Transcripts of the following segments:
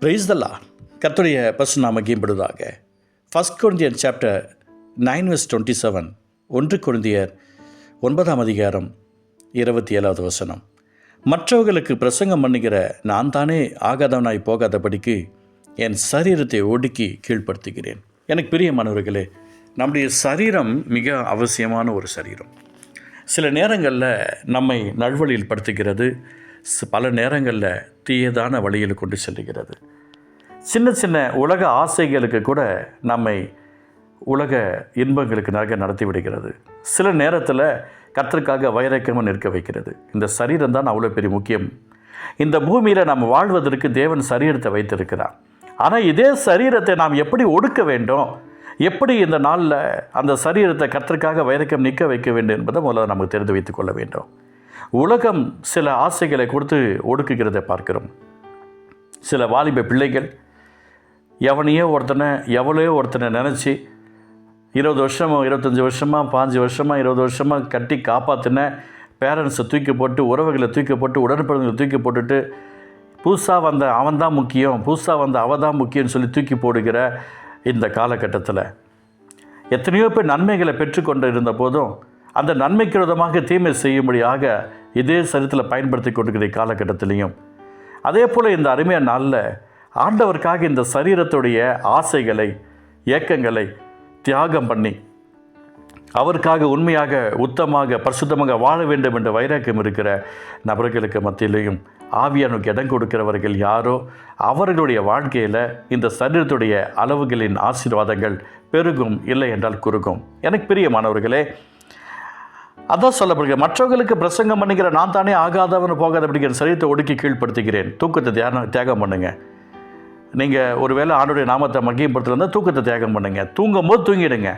பிரைஸ்தல்லா கர்த்தருடைய பசு நாம கீம்படுவதாக ஃபஸ்ட் குழந்தையர் chapter nine verse twenty seven ஒன்று குழந்தையர் ஒன்பதாம் அதிகாரம் இருபத்தி ஏழாவது வசனம். மற்றவர்களுக்கு பிரசங்கம் பண்ணுகிற நான் தானே ஆகாதவனாய் போகாதபடிக்கு என் சரீரத்தை ஒடுக்கி கீழ்ப்படுத்துகிறேன். எனக்கு பிரியமானவர்களே நம்முடைய சரீரம் மிக அவசியமான ஒரு சரீரம். சில நேரங்களில் நம்மை நல்வழியில் படுத்துகிறது பல நேரங்களில் தீயதான வழியில் கொண்டு செல்லுகிறது. சின்ன சின்ன உலக ஆசைகளுக்கு கூட நம்மை உலக இன்பங்களுக்கு நரக நடத்தி விடுகிறது. சில நேரத்தில் கத்திற்காக வைரக்கமும் நிற்க வைக்கிறது. இந்த சரீரம் தான் அவ்வளோ பெரிய முக்கியம். இந்த பூமியில் நாம் வாழ்வதற்கு தேவன் சரீரத்தை வைத்திருக்கிறார். ஆனால் இதே சரீரத்தை நாம் எப்படி ஒடுக்க வேண்டும்? எப்படி இந்த நாளில் அந்த சரீரத்தை கத்திற்காக வைரக்கம் நிற்க வைக்க வேண்டும் என்பதை முதல்ல நமக்கு தெரிந்து வைத்துக் கொள்ள வேண்டும். உலகம் சில ஆசைகளை கொடுத்து ஒடுக்குகிறதை பார்க்கிறோம். சில வாலிப பிள்ளைகள் எவனையோ ஒருத்தனை எவ்வளோ ஒருத்தனை நினச்சி இருபது வருஷமோ இருபத்தஞ்சி வருஷமாக பாஞ்சு வருஷமாக இருபது வருஷமாக கட்டி காப்பாற்றின பேரண்ட்ஸை தூக்கி போட்டு உறவுகளை தூக்கி போட்டு உடன்பிறந்தங்களை தூக்கி போட்டுட்டு புதுசாக வந்த அவன் தான் முக்கியம் புதுசாக வந்த அவ தான் முக்கியம்னு சொல்லி தூக்கி போடுகிற இந்த காலகட்டத்தில் எத்தனையோ பேர் நன்மைகளை பெற்றுக்கொண்டு இருந்த போதும் அந்த நன்மைக்கு விதமாக தீமை செய்யும்படியாக இதே சரித்தில் பயன்படுத்தி கொண்டிருக்கிற காலகட்டத்திலையும். அதே போல் இந்த அருமையான நாளில் ஆண்டவருக்காக இந்த சரீரத்துடைய ஆசைகளை ஏக்கங்களை தியாகம் பண்ணி அவருக்காக உண்மையாக உத்தமாக பரிசுத்தமாக வாழ வேண்டும் என்ற வைராக்கியம் இருக்கிற நபர்களுக்கு மத்தியிலையும் ஆவியானுக்கு இடம் கொடுக்கிறவர்கள் யாரோ அவர்களுடைய வாழ்க்கையில் இந்த சரீரத்துடைய அளவுகளின் ஆசீர்வாதங்கள் பெருகும் இல்லை என்றால் குறுகும். எனக்கு பிரியமானவர்களே அதான் சொல்லப்படுகிறது. மற்றவர்களுக்கு பிரசங்கம் பண்ணிக்கிற நான் தானே ஆகாதவன் போகாதபடிக்கிற சரீரத்தை ஒடுக்கி கீழ்ப்படுத்துகிறேன். தூக்கத்தை தியானம் தியாகம் பண்ணுங்கள் நீங்கள் ஒருவேளை ஆண்டுடைய நாமத்தை மகியப்படுத்துறதா தூக்கத்தை தியாகம் பண்ணுங்கள் தூங்கும் போது தூங்கிடுங்க.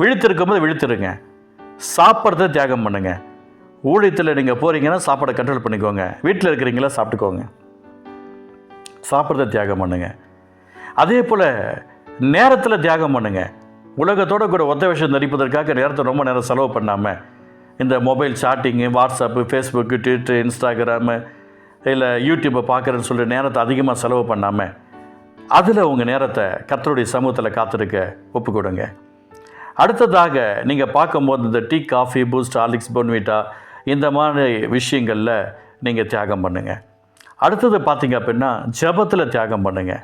விழுத்திருக்கும் போது விழுத்துருங்க. சாப்பிட்றத தியாகம் பண்ணுங்கள் ஊழியத்தில் நீங்கள் போகிறீங்கன்னா சாப்பாடை கண்ட்ரோல் பண்ணிக்கோங்க. வீட்டில் இருக்கிறீங்களா சாப்பிட்டுக்கோங்க. சாப்பிட்றத தியாகம் பண்ணுங்க. அதே போல் நேரத்தில் தியாகம் பண்ணுங்கள் உலகத்தோட கூட ஒத்த விஷயம் தரிப்பதற்காக நேரத்தை ரொம்ப நேரம் செலவு பண்ணாமல் இந்த mobile chatting WhatsApp Facebook Twitter Instagram இல்லை யூடியூப்பை பார்க்குறேன்னு சொல்லி நேரத்தை அதிகமாக செலவு பண்ணாமல் அதில் உங்கள் நேரத்தை கத்தருடைய சமூகத்தில் காத்திருக்க ஒப்பு கொடுங்க அடுத்ததாக நீங்கள் பார்க்கும்போது இந்த tea coffee Boost Horlicks Bournvita இந்த மாதிரி விஷயங்களில் நீங்கள் தியாகம் பண்ணுங்கள் அடுத்தது பார்த்திங்க அப்படின்னா ஜெபத்தில் தியாகம் பண்ணுங்கள்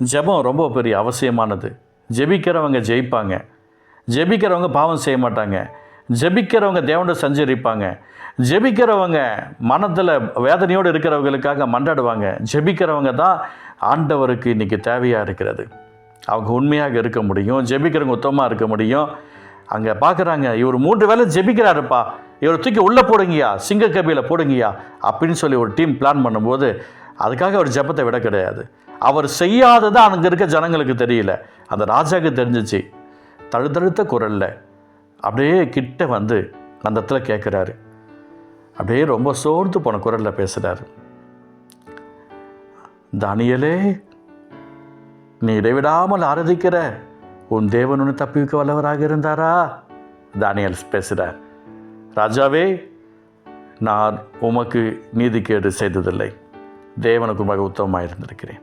ஜெபம் ரொம்ப பெரிய அவசியமானது. ஜெபிக்கிறவங்க ஜெயிப்பாங்க. ஜெபிக்கிறவங்க பாவம் செய்ய மாட்டாங்க. ஜெபிக்கிறவங்க தேவனோட சஞ்சரிப்பாங்க. ஜெபிக்கிறவங்க மனத்தில் வேதனையோடு இருக்கிறவங்களுக்காக மன்றாடுவாங்க. ஜெபிக்கிறவங்க தான் ஆண்டவருக்கு இன்றைக்கி தேவையாக இருக்கிறது. அவங்க உண்மையாக இருக்க முடியும். ஜெபிக்கிறவங்க உத்தமாக இருக்க முடியும். அங்கே பார்க்குறாங்க இவர் மூன்று வேளை ஜெபிக்கிறாருப்பா. இவர் தூக்கி உள்ளே போடுங்கய்யா சிங்க கபியில் அப்படின்னு சொல்லி ஒரு டீம் பிளான் பண்ணும்போது அதுக்காக அவர் ஜெபத்தை விட கிடையாது. அவர் செய்யாததான் அங்கே இருக்க ஜனங்களுக்கு தெரியல. அந்த ராஜாவுக்கு தெரிஞ்சிச்சு. தழுதழுத்த குரலில் அப்படியே கிட்ட வந்து அந்த இடத்துல கேட்குறாரு. அப்படியே ரொம்ப சோர்ந்து போன குரலில் பேசுகிறாரு தானியலே நீ இடைவிடாமல் ஆராதிக்கிற. உன் தேவன் ஒன்று தப்பிக்க வல்லவராக இருந்தாரா? தானியல் பேசுகிறார் ராஜாவே நான் உமக்கு நீதிக்கேடு செய்ததில்லை. தேவனுக்கு மிக உத்தமமாக இருந்திருக்கிறேன்.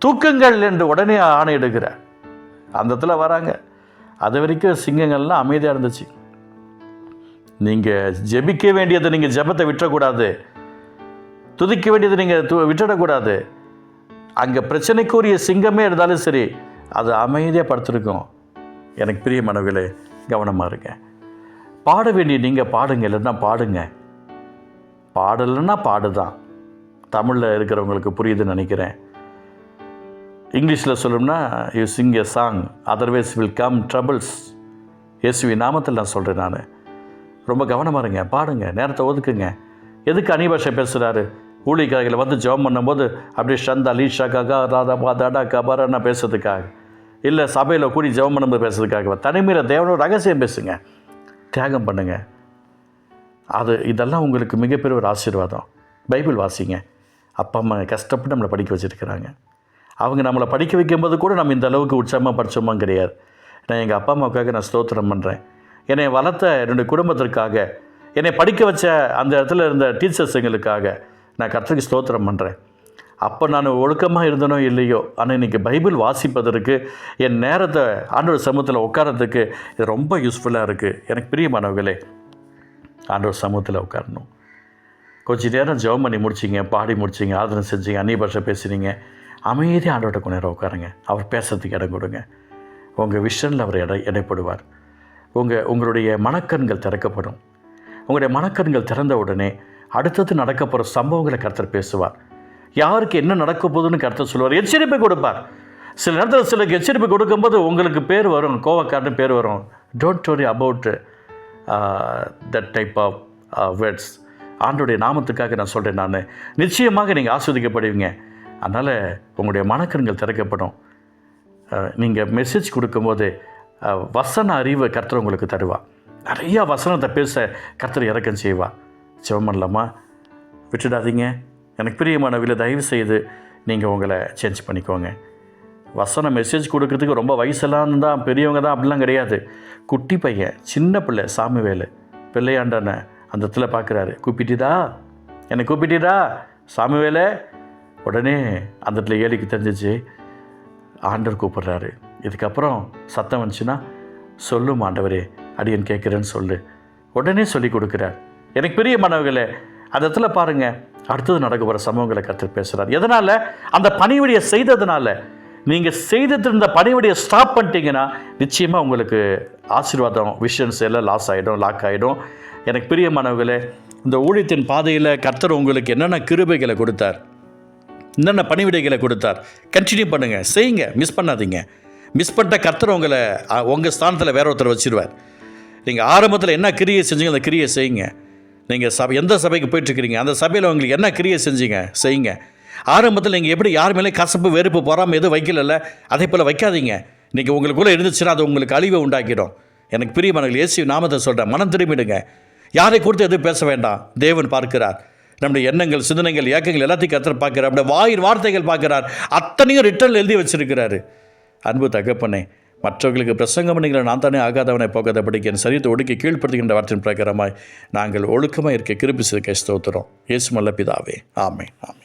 தூக்குங்கள் என்று உடனே ஆணையிடுகிறார். அந்த இடத்துல வராங்க. அது வரைக்கும் சிங்கங்கள்லாம் அமைதியாக இருந்துச்சு. நீங்கள் ஜெபிக்க வேண்டியதை நீங்கள் ஜெபத்தை விட்டுறக்கூடாது துதிக்க வேண்டியதை நீங்கள் து விட்டுடக்கூடாது. அங்கே பிரச்சனைக்குரிய சிங்கமே இருந்தாலும் சரி அது அமைதியாக படுத்திருக்கும். எனக்கு பிரிய மனவிலே கவனமாக இருங்க. பாட வேண்டிய நீங்கள் பாடுங்க இல்லைன்னா பாடுங்க. பாடலைன்னா பாடுதான். தமிழில் இருக்கிறவங்களுக்கு புரியுதுன்னு நினைக்கிறேன். இங்கிலீஷில் சொல்லணும்னா you sing a song otherwise will come troubles இயேசுவி நாமத்தில் நான் சொல்கிறேன் நான். ரொம்ப கவனமாக இருங்க பாடுங்க நேரத்தை ஒதுக்குங்க. எதுக்கு அனிபாஷை பேசுகிறாரு ஊழிக்காரர்களை வந்து ஜெபம் பண்ணும்போது அப்படியே ஷந்தா லீஷா ககா ராதா பாதாடா கபாரா பேசுறதுக்காக. இல்லை சபையில் கூடி ஜெபம் பண்ணும்போது பேசுறதுக்காக. தனிமையில் தேவனோட ரகசியம் பேசுங்க. தியாகம் பண்ணுங்கள் அது இதெல்லாம் உங்களுக்கு மிகப்பெரிய ஒரு ஆசீர்வாதம். பைபிள் வாசிங்க. அப்பா அம்மா கஷ்டப்பட்டு நம்மளை படிக்க வச்சுருக்கிறாங்க. அவங்க நம்மளை படிக்க வைக்கும்போது கூட நம்ம இந்த அளவுக்கு உற்சாகமாக படித்தோமா கிடையாது. நான் எங்கள் அப்பா அம்மாவுக்காக நான் ஸ்தோத்திரம் பண்ணுறேன் என்னை வளர்த்த என்னுடைய குடும்பத்திற்காக என்னை படிக்க வச்ச அந்த இடத்துல இருந்த டீச்சர்ஸுங்களுக்காக நான் கற்றுக்கு ஸ்தோத்திரம் பண்ணுறேன் அப்போ நான் ஒழுக்கமாக இருந்தனோ இல்லையோ ஆனால் இன்றைக்கி பைபிள் வாசிப்பதற்கு என் நேரத்தை ஆண்டவர் சமூகத்தில் உட்காரத்துக்கு இது ரொம்ப யூஸ்ஃபுல்லாக இருக்குது எனக்கு பிரியமானவர்களே ஆண்டவர் சமூகத்தில் உட்காரணும். கொஞ்சம் நேரம் ஜெபம் பண்ணி முடிச்சிங்க பாடி முடிச்சிங்க ஆதரவு செஞ்சீங்க அந்நிய பாஷை பேசுனீங்க. அமைதியாக ஆண்டோட்ட கொஞ்ச நேரம் உட்காருங்க. அவர் பேசுறதுக்கு இடம் கொடுங்க. உங்கள் விஷனில் அவர் இட இடைப்படுவார் உங்கள் உங்களுடைய மனக்கண்கள் திறக்கப்படும். உங்களுடைய மனக்கண்கள் திறந்த உடனே அடுத்தது நடக்க போகிற சம்பவங்களை கருத்தர் பேசுவார். யாருக்கு என்ன நடக்க போகுதுன்னு கருத்தர் சொல்லுவார். எச்சரிப்பை கொடுப்பார். சில நேரத்தில் சிலருக்கு எச்சரிப்பு கொடுக்கும்போது உங்களுக்கு பேர் வரும் கோவக்காரன் பேர் வரும். Don't worry about that type of words ஆண்டுடைய நாமத்துக்காக நான் சொல்கிறேன் நான். நிச்சயமாக நீங்கள் ஆஸ்வதிக்கப்படுவீங்க. அதனால் உங்களுடைய மனக்கண்கள் திறக்கப்படும். நீங்கள் மெசேஜ் கொடுக்கும்போது வசன அறிவை கர்த்தர் உங்களுக்கு தருவா நிறையா வசனத்தை பேச கர்த்தர் இறக்கம் செய்வா சிவம் பண்ணலாமா விட்டுடாதீங்க. எனக்கு பிரியமானவில்லை தயவு செய்து நீங்கள் உங்களை சேஞ்ச் பண்ணிக்கோங்க. வசனம் மெசேஜ் கொடுக்கறதுக்கு ரொம்ப வயசெல்லாம் தான் பெரியவங்க தான் அப்படிலாம் கிடையாது. குட்டி பையன் சின்ன பிள்ளை சாமி வேலு பிள்ளையாண்டான அந்த இடத்துல பார்க்குறாரு. கூப்பிட்டுதா என்னை கூப்பிட்டீடா? சாமி வேலை உடனே அந்த இடத்துல ஏலிக்கு தெரிஞ்சிச்சு ஆண்டவர் கூப்பிட்றாரு. இதுக்கப்புறம் சத்தம் வந்துச்சுன்னா சொல்லும் ஆண்டவரே அடியன் கேட்குறேன்னு சொல்லு. உடனே சொல்லி கொடுக்குறார். எனக்கு பெரிய மனவுகளே அந்த இடத்துல பாருங்கள் அடுத்தது நடக்க போகிற சம்பவங்களை கற்று பேசுகிறார் எதனால்? அந்த பணிவிடையை செய்ததுனால. நீங்கள் செய்துட்டு இருந்த பணிவிடையை ஸ்டாப் பண்ணிட்டீங்கன்னா நிச்சயமாக உங்களுக்கு ஆசீர்வாதம் விஷன்ஸ் எல்லாம் லாஸ் ஆகிடும் லாக் ஆகிடும் எனக்கு பிரியமானவர்களே இந்த ஊழியத்தின் பாதையில் கர்த்தர் உங்களுக்கு என்னென்ன கிருபைகளை கொடுத்தார்? என்னென்ன பணிவிடைகளை கொடுத்தார். கண்டினியூ பண்ணுங்கள் செய்யுங்க. மிஸ் பண்ணாதீங்க. மிஸ் பண்ணிட்ட கர்த்தர் உங்களை உங்கள் ஸ்தானத்தில் வேற ஒருத்தர் வச்சுருவார். நீங்கள் ஆரம்பத்தில் என்ன கிரியை செஞ்சீங்க அந்த கிரியை செய்யுங்க. நீங்கள் சபை எந்த சபைக்கு போயிட்டுருக்கிறீங்க அந்த சபையில் உங்களுக்கு என்ன கிரியை செஞ்சீங்க செய்யுங்க. ஆரம்பத்தில் நீங்கள் எப்படி யார் மேலே கசப்பு வெறுப்பு போகாமல் எதுவும் வைக்கலல்ல அதே போல் வைக்காதீங்க. இன்றைக்கி உங்களுக்குள்ளே இருந்துச்சுன்னா அது உங்களுக்கு அழிவை உண்டாக்கிடும். எனக்கு பிரியமானவர்கள் இயேசு நாமத்தை சொல்கிறேன் மனம் திரும்பிடுங்க. யாரை கொடுத்து எதுவும் பேச வேண்டாம். தேவன் பார்க்கிறார். நம்முடைய எண்ணங்கள் சிந்தனைகள் இயக்கங்கள் எல்லாத்தையும் கத்தர் பார்க்கிறார். நம்முடைய வாயின் வார்த்தைகள் பார்க்கிறார். அத்தனையும் ரிட்டர்ன் எழுதி வச்சிருக்கிறாரு. அன்பு தகப்பனே மற்றவர்களுக்கு பிரசங்கம் பண்ணுகிற நான் தானே ஆகாதவனை போகாத படிக்க என் சரீரத்தை ஒடுக்கி கீழ்ப்படுத்துகின்ற வார்த்தையின் பிரகாரமாய் நாங்கள் ஒழுக்கமாக இருக்க கிருப்பி சிறுக்கை ஸ்தோத்திரம். இயேசு மல்ல பிதாவே ஆமே ஆமே